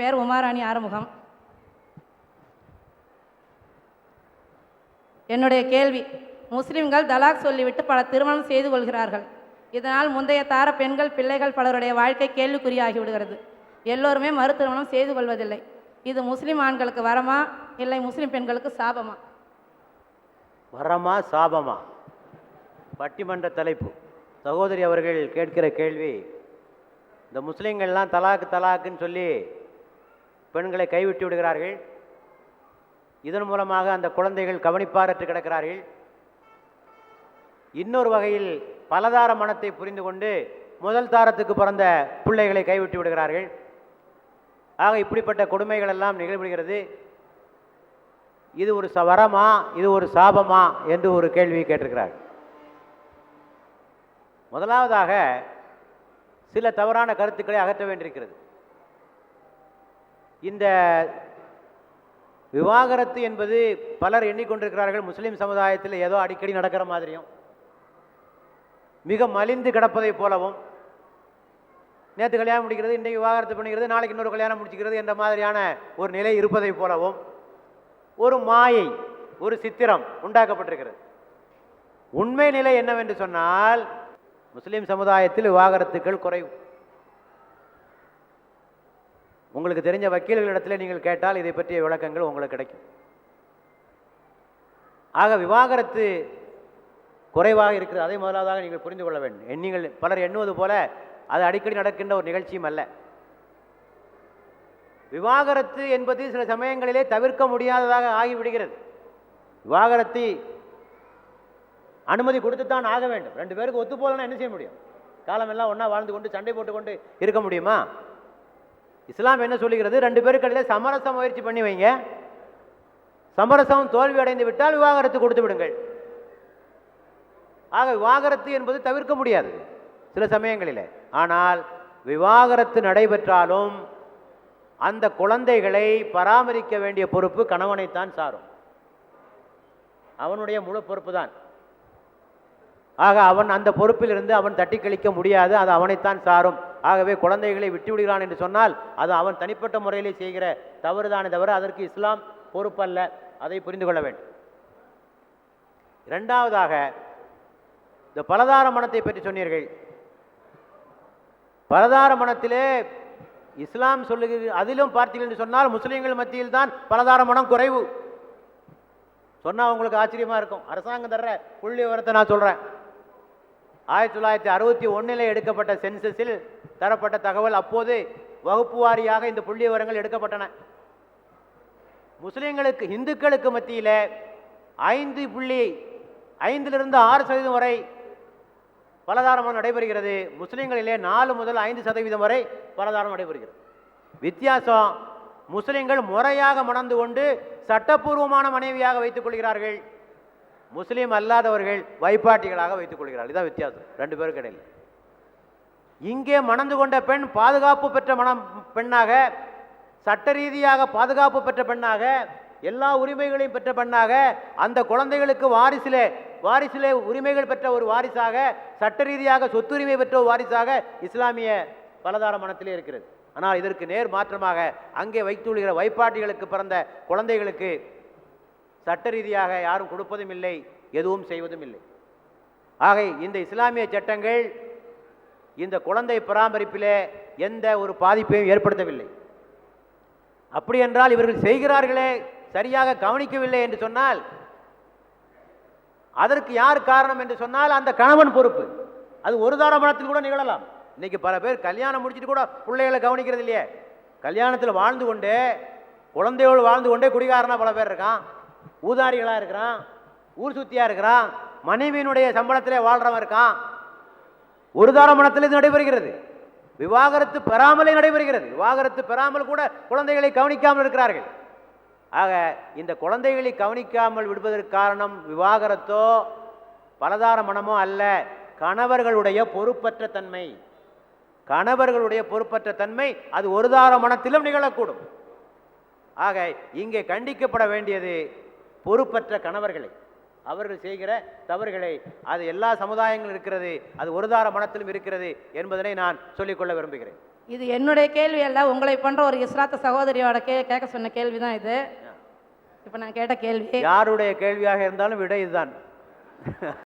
பெயர் உமாராணி ஆறுமுகம். என்னுடைய கேள்வி முஸ்லிம்கள் தலாக் சொல்லிவிட்டு பல திருமணம் செய்து கொள்கிறார்கள். இதனால் முந்தைய தார பெண்கள் பிள்ளைகள் பலருடைய வாழ்க்கை கேள்விக்குறியாகி விடுகிறது எல்லோருமே மறு திருமணம் செய்து கொள்வதில்லை. இது முஸ்லிம் ஆண்களுக்கு வரமா இல்லை முஸ்லிம் பெண்களுக்கு சாபமா? வரமா சாபமா? பட்டிமன்ற தலைப்பு. சகோதரி அவர்கள் கேட்கிற கேள்வி இந்த முஸ்லீம்கள்லாம் தலாக்கு தலாக்குன்னு சொல்லி பெண்களை கைவிட்டு விடுகிறார்கள். இதன் மூலமாக அந்த குழந்தைகள் கவனிப்பாரற்று கிடக்கிறார்கள். இன்னொரு வகையில் பலதார மனத்தை புரிந்து கொண்டு முதல் தாரத்துக்கு பிறந்த பிள்ளைகளை கைவிட்டு விடுகிறார்கள். ஆக இப்படிப்பட்ட கொடுமைகள் எல்லாம் நிகழ்வுகிறது இது ஒரு ச- வரமா? இது ஒரு சாபமா? என்று ஒரு கேள்வியை கேட்டிருக்கிறார் முதலாவதாக சில தவறான கருத்துக்களை அகற்ற வேண்டியிருக்கிறது. இந்த விவாகரத்து என்பது பலர் எண்ணிக்கொண்டிருக்கிறார்கள். முஸ்லீம் சமுதாயத்தில் ஏதோ அடிக்கடி நடக்கிற மாதிரியும். மிக மலிந்து கிடப்பதைப் போலவும். நேற்று கல்யாணம் முடிக்கிறது இன்றைக்கு விவாகரத்து பண்ணிக்கிறது நாளைக்கு இன்னொரு கல்யாணம் முடிச்சுக்கிறது என்ற மாதிரியான ஒரு நிலை இருப்பதைப் போலவும் ஒரு மாயை ஒரு சித்திரம் உண்டாக்கப்பட்டிருக்கிறது. உண்மை நிலை என்னவென்று சொன்னால் முஸ்லீம் சமுதாயத்தில் விவாகரத்துக்கள் குறைவு உங்களுக்கு தெரிஞ்ச வக்கீல்களிடத்தில் நீங்கள் கேட்டால் இதை பற்றிய விளக்கங்கள் உங்களுக்கு கிடைக்கும். ஆக விவாகரத்து குறைவாக இருக்கிறது. அதை முதலாவதாக நீங்கள் புரிந்து கொள்ள வேண்டும். நீங்கள் பலர் எண்ணுவது போல அது அடிக்கடி நடக்கின்ற ஒரு நிகழ்ச்சியும் அல்ல. விவாகரத்து என்பது சில சமயங்களிலே தவிர்க்க முடியாததாக ஆகிவிடுகிறது. விவாகரத்தை அனுமதி கொடுத்துத்தான் ஆக வேண்டும். ரெண்டு பேருக்கு ஒத்து போகலன்னா என்ன செய்ய முடியும்? காலமெல்லாம் ஒன்றா வாழ்ந்து கொண்டு சண்டை போட்டுக்கொண்டு இருக்க முடியுமா? இஸ்லாம் என்ன சொல்லுகிறது? ரெண்டு பேருக்கடையில் சமரச முயற்சி பண்ணி வைங்க. சமரசம் தோல்வி அடைந்து விட்டால் விவாகரத்து கொடுத்து விடுங்கள். ஆக விவாகரத்து என்பது தவிர்க்க முடியாது சில சமயங்களில். ஆனால் விவாகரத்து நடைபெற்றாலும் அந்த குழந்தைகளை பராமரிக்க வேண்டிய பொறுப்பு கணவனைத்தான் சாரும். அவனுடைய முழு பொறுப்பு தான். ஆக அவன் அந்த பொறுப்பிலிருந்து அவன் தட்டி கழிக்க முடியாது அது அவனைத்தான் சாரும். ஆகவே குழந்தைகளை விட்டு விடுகிறான் என்று சொன்னால் அது அவன் தனிப்பட்ட முறையிலே செய்கிற தவறுதானே தவிர அதற்கு இஸ்லாம் பொறுப்பல்ல. அதை புரிந்து கொள்ள வேண்டும். இரண்டாவதாக இந்த பலதார மனத்தை பற்றி சொன்னீர்கள். பலதார மனத்திலே இஸ்லாம் சொல்லுகிற அதிலும் பார்த்தீர்கள் என்று சொன்னால் முஸ்லீம்கள் மத்தியில் தான் பலதார மனம் குறைவு. சொன்னால் உங்களுக்கு ஆச்சரியமா இருக்கும். அரசாங்கம் தர்ற புள்ளி விவரத்தை நான் சொல்கிறேன் ஆயிரத்தி தொள்ளாயிரத்தி அறுபத்தி ஒன்றில் எடுக்கப்பட்ட சென்சஸில் தரப்பட்ட தகவல் அப்போது வகுப்பு வாரியாக இந்த புள்ளி விவரங்கள் எடுக்கப்பட்டன. முஸ்லீம்களுக்கு இந்துக்களுக்கு மத்தியில் ஐந்து புள்ளி ஐந்திலிருந்து ஆறு சதவீதம் வரை பலதாரமாக நடைபெறுகிறது. முஸ்லீம்களிலே நாலு முதல் ஐந்து சதவீதம் வரை பலதாரம் நடைபெறுகிறது. வித்தியாசம் முஸ்லீம்கள் முறையாக மணந்து கொண்டு சட்டப்பூர்வமான மனைவியாக வைத்துக் கொள்கிறார்கள். முஸ்லீம் அல்லாதவர்கள் வைப்பாட்டிகளாக வைத்துக் கொள்கிறார்கள். இதுதான் வித்தியாசம். ரெண்டு பேருக்கு இடையில். இங்கே மணந்து கொண்ட பெண் பாதுகாப்பு பெற்ற மனம் பெண்ணாக சட்ட ரீதியாக பாதுகாப்பு பெற்ற பெண்ணாக எல்லா உரிமைகளையும் பெற்ற பெண்ணாக அந்த குழந்தைகளுக்கு வாரிசிலே வாரிசிலே உரிமைகள் பெற்ற ஒரு வாரிசாக சட்ட ரீதியாக சொத்துரிமை பெற்ற ஒரு வாரிசாக இஸ்லாமிய பலதார மனத்திலே இருக்கிறது. ஆனால் இதற்கு நேர் மாற்றமாக அங்கே வைத்துள்ள வைப்பாட்டிகளுக்கு பிறந்த குழந்தைகளுக்கு சட்ட ரீதியாக யாரும் கொடுப்பதும் இல்லை எதுவும் செய்வதும் இல்லை. ஆகை இந்த இஸ்லாமிய சட்டங்கள் இந்த குழந்தை பராமரிப்பிலே எந்த ஒரு பாதிப்பையும் ஏற்படுத்தவில்லை. அப்படி என்றால் இவர்கள் செய்கிறார்களே சரியாக கவனிக்கவில்லை என்று சொன்னால் அதற்கு யார் காரணம் என்று சொன்னால் அந்த கணவன் பொறுப்பு. அது ஒரு தாரமணத்தில் கூட நிகழலாம். இன்னைக்கு பல பேர் கல்யாணம் முடிச்சிட்டு கூட பிள்ளைகளை கவனிக்கிறது இல்லையே. கல்யாணத்தில் வாழ்ந்து கொண்டே குழந்தையோடு வாழ்ந்து கொண்டே குடிகாரனா பல பேர் இருக்கான். ஊதாரிகளாக இருக்கிறான். ஊர் சுத்தியாக இருக்கிறான். மனைவியினுடைய சம்பளத்திலே வாழ்கிறவன் இருக்கான். ஒரு தாரமணத்தில் இது நடைபெறுகிறது. விவாகரத்து பெறாமலே நடைபெறுகிறது. விவாகரத்து பெறாமல் கூட குழந்தைகளை கவனிக்காமல் இருக்கிறார்கள். ஆக இந்த குழந்தைகளை கவனிக்காமல் விடுவதற்கு காரணம் விவாகரத்தோ பலதார மனமோ அல்ல கணவர்களுடைய பொறுப்பற்ற தன்மை. கணவர்களுடைய பொறுப்பற்ற தன்மை அது ஒரு தார மனத்திலும் நிகழக்கூடும். ஆக இங்கே கண்டிக்கப்பட வேண்டியது பொறுப்பற்ற கணவர்களை. அவர்கள் செய்கிற தவறுகளை அது எல்லா சமுதாயங்களும் இருக்கிறது அது ஒரு தார மனத்திலும் இருக்கிறது என்பதனை நான் சொல்லிக்கொள்ள விரும்புகிறேன். இது என்னுடைய கேள்வி அல்ல உங்களை போன்ற ஒரு இஸ்லாத்த சகோதரியோட கே கேட்க சொன்ன கேள்வி தான் இது இப்போ நான் கேட்ட கேள்வி. யாருடைய கேள்வியாக இருந்தாலும் விடை இதுதான்.